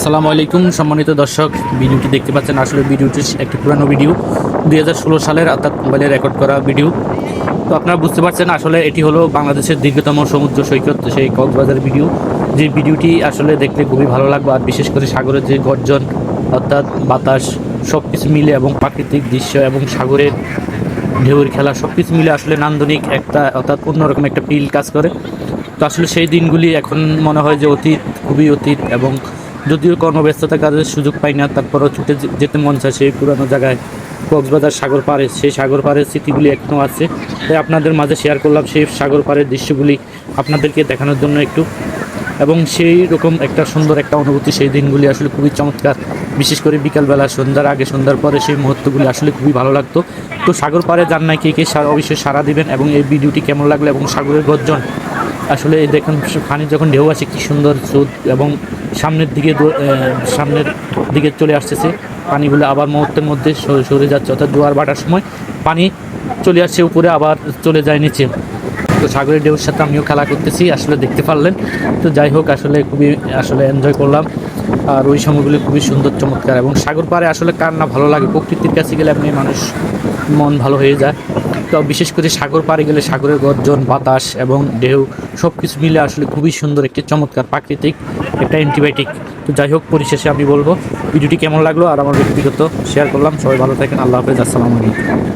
আসসালামু আলাইকুম, সম্মানিত দর্শক, ভিডিওটি দেখতে পাচ্ছেন আসলে ভিডিওটি একটি পুরানো ভিডিও, দুই হাজার ষোলো সালের অর্থাৎ মোবাইলে রেকর্ড করা ভিডিও। তো আপনারা বুঝতে পারছেন আসলে এটি হলো বাংলাদেশের দীর্ঘতম সমুদ্র সৈকত, সেই কক্সবাজার ভিডিও। যে ভিডিওটি আসলে দেখতে খুবই ভালো লাগবে, আর বিশেষ করে সাগরের যে গর্জন, অর্থাৎ বাতাস সব কিছু মিলে এবং প্রাকৃতিক দৃশ্য এবং সাগরের ঢেউয়ের খেলা সব কিছু মিলে আসলে নান্দনিক একটা, অর্থাৎ অন্যরকম একটা ফিল কাজ করে। তো আসলে সেই দিনগুলি এখন মনে হয় যে অতীত, খুবই অতীত এবং যদিও কর্মব্যস্ততা কাজের সুযোগ পাই না, তারপরও ছুটে যেতে মন চায় সেই পুরানো জায়গায়। কক্সবাজার সাগর পাড়ে, সেই সাগর পাড়ের স্মৃতিগুলি এখনও আছে। তাই আপনাদের মাঝে শেয়ার করলাম সেই সাগর পাড়ের দৃশ্যগুলি আপনাদেরকে দেখানোর জন্য একটু। এবং সেই রকম একটা সুন্দর একটা অনুভূতি সেই দিনগুলি আসলে খুবই চমৎকার। বিশেষ করে বিকালবেলা, সন্ধ্যার আগে, সন্ধ্যার পরে সেই মুহূর্তগুলি আসলে খুবই ভালো লাগতো। তো সাগর পাড়ে যান নাই কে কে অবশ্যই সারা দিবেন এবং এই ভিডিওটি কেমন লাগল এবং সাগরের গর্জন? আসলে দেখুন পানি যখন ঢেউ আসে, কি সুন্দর স্রোত এবং সামনের দিকে সামনের দিকে চলে আসতেছে। পানিগুলো আবার মুহূর্তের মধ্যে সরে- যাচ্ছে, অর্থাৎ জোয়ার ভাটার সময় পানি চলে আসছে, উপরে আবার চলে যায় নিচে। তো সাগরের ঢেউর সাথে আমিও খেলা করতেছি, আসলে দেখতে পারলেন। তো যাই হোক, আসলে খুবই, আসলে এনজয় করলাম। আর ওই সময়গুলি খুবই সুন্দর, চমৎকার এবং সাগর পাড়ে আসলে কার না ভালো লাগে, প্রকৃতির কাছে গেলে এমনি মানুষ মন ভালো হয়ে যায়। তো বিশেষ করে সাগর পাড়ে গেলে সাগরের গর্জন, বাতাস এবং ঢেউ সব কিছু মিলে আসলে খুবই সুন্দর, একটি চমৎকার প্রাকৃতিক, একটা অ্যান্টিবায়োটিক তো যাই হোক, পরিশেষে আমি বলব, ভিডিওটি কেমন লাগল আর আমার ব্যক্তিগত শেয়ার করলাম। সবাই ভালো থাকেন, আল্লাহ হাফেজ, আসসালামু আলাইকুম।